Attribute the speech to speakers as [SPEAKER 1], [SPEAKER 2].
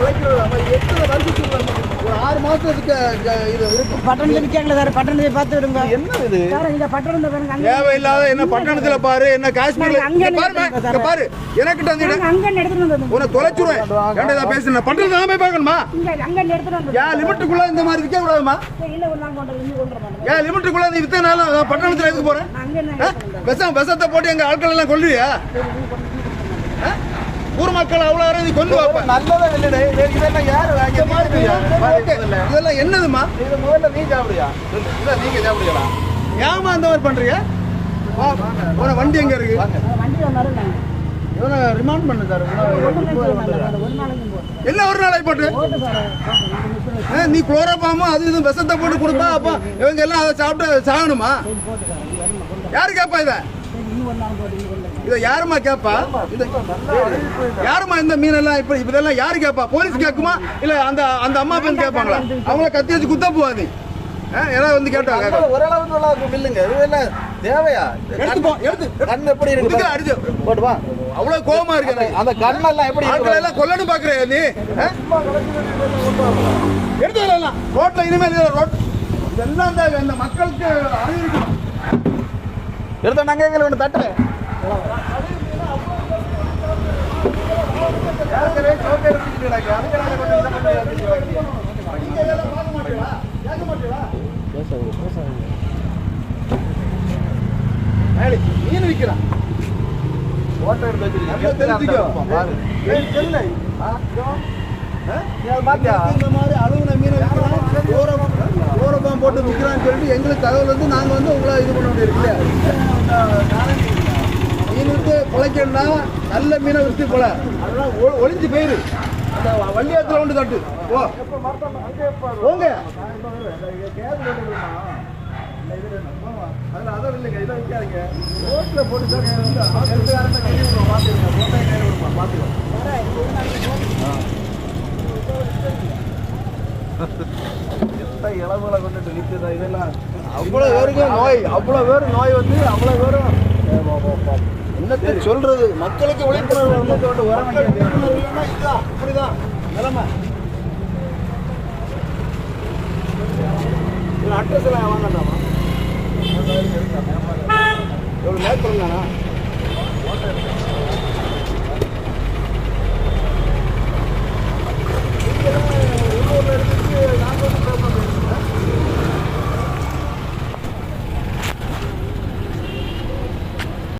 [SPEAKER 1] உழைக்கிறது நம்ம எத்தனை வருஷத்துக்கு நம்ம ஒரு ஆறு மாசத்துக்கு இது இருக்கு.
[SPEAKER 2] பட்டணத்துல விற்காங்களே சார் பட்டணத்தை பார்த்து விடுங்க
[SPEAKER 1] என்ன இது?
[SPEAKER 2] சார் இந்த பட்டணத்தை பாருங்க அங்க
[SPEAKER 1] தேவையில்லாத என்ன பட்டணத்துல பாரு என்ன காஷ்மீர்ல
[SPEAKER 2] அங்க
[SPEAKER 1] இங்க பாரு எனக்கிட்ட வந்து
[SPEAKER 2] அங்க எடுத்துட்டு வந்தோம்
[SPEAKER 1] உன்னை தொலைச்சுருவேன். ஏன்டா பேசுன பட்டணத்துல தான் போய் பார்க்கணுமா?
[SPEAKER 2] இங்க அங்க எடுத்துட்டு
[SPEAKER 1] லிமிட்டுக்குள்ள இந்த மாதிரி விற்க கூடாதுமா?
[SPEAKER 2] இல்ல ஒரு நாள் கொண்டு வந்து கொண்டு வர
[SPEAKER 1] ஏன் லிமிட்டுக்குள்ள நீ வித்தனாலும் பட்டணத்துல எதுக்கு போறேன்?
[SPEAKER 2] அங்க என்ன
[SPEAKER 1] விஷம் விஷத்தை போட்டு எங்க ஆட்கள் எல்லாம் கொல்லுவியா? மக்கள் நேரம் நீ கொண்டு வாப்ப.
[SPEAKER 3] நல்லதா இல்லடே. இதெல்லாம் யாரு வாங்கி
[SPEAKER 1] ஓகே. இதெல்லாம் என்னதுமா
[SPEAKER 3] இது முதல்ல நீ சாப்பிடுயா இதை நீங்க சாப்பிடுங்களா
[SPEAKER 1] ஏமா அந்த மாதிரி பண்றீங்க? வா, உன வண்டி எங்க இருக்கு? இவனை ரிமாண்ட் பண்ணு சார்.
[SPEAKER 2] ஒரு நாளைக்கு போட்டு
[SPEAKER 1] என்ன ஒரு நாளைக்கு போட்டு? நீ குளோரோபாமு அது இது விஷத்தை போட்டு கொடுப்பா அப்போ. இவங்க எல்லாம் அதை சாப்பிட்டு சாகணுமா? யாரு கேப்பா இத இதை யாருமா கேப்பா? யாருமா இந்த மீனெல்லாம் இப்ப இதெல்லாம் யாரு கேப்பா? போலீஸ் கேக்குமா? இல்ல அந்த அந்த அம்மா பெண் கேட்பாங்களா? அவங்கள கத்தி வச்சு குத்த போவாது யாராவது வந்து கேட்டாங்க
[SPEAKER 3] ஓரளவு நல்லா பில்லுங்க இதெல்லாம் தேவையா?
[SPEAKER 1] எடுத்து எடுத்து.
[SPEAKER 3] கண் எப்படி இருக்கு.
[SPEAKER 1] அடிச்சு.
[SPEAKER 3] போட்டு வா.
[SPEAKER 1] அவ்வளவு கோவமா இருக்கு.
[SPEAKER 3] அந்த கண்ணெல்லாம் எப்படி
[SPEAKER 1] ஆட்களை எல்லாம் கொல்லணும் பாக்குறியா நீ? எடுத்து ரோட்ல இனிமேல் ரோட் இதெல்லாம் இந்த மக்களுக்கு அறிவு.
[SPEAKER 3] எடுத்த நாங்க எங்களை ஒன்று தட்டு
[SPEAKER 1] மீன் விக்கிறான்.
[SPEAKER 3] போட்டோ எடுத்து
[SPEAKER 1] நல்லா தெரிஞ்சுக்கோ.
[SPEAKER 3] பாரு
[SPEAKER 1] தெரியல. இந்த மாதிரி அழுகுன மீனை விற்கிறான், ஓரம் ஓரப்பாம் போட்டு விற்கிறான்னு சொல்லிட்டு எங்களுக்கு தகவல் வந்து நாங்கள் வந்து உங்களை இது பண்ண வேண்டியிருக்கு. மீன் விட்டு பிழைக்கணும்னா நல்ல மீனை விற்று போல. அதெல்லாம் ஒ- ஒளிஞ்சு போயிரு. அந்த வள்ளியாத்துல கொண்டு தட்டு. ஓ போங்க. அதில் அதான் இல்லைங்க இதை வைக்காதீங்க ரோட்டில் போட்டு
[SPEAKER 3] இளவுகளை கொண்டுட்டு நிற்குதா இதெல்லாம்?
[SPEAKER 1] அவ்வளோ பேருக்கும் நோய் அவ்வளோ பேரும் நோய் வந்து அவ்வளோ பேரும் என்னத்தை சொல்றது? மக்களுக்கு விழிப்புணர்வு வந்து வர வேண்டியது. இதுதான் இப்படிதான் நிலைமை. அட்ரஸ் எல்லாம் வாங்கண்டாமா? எவ்வளோ மேற்கொள்ளாண்ணா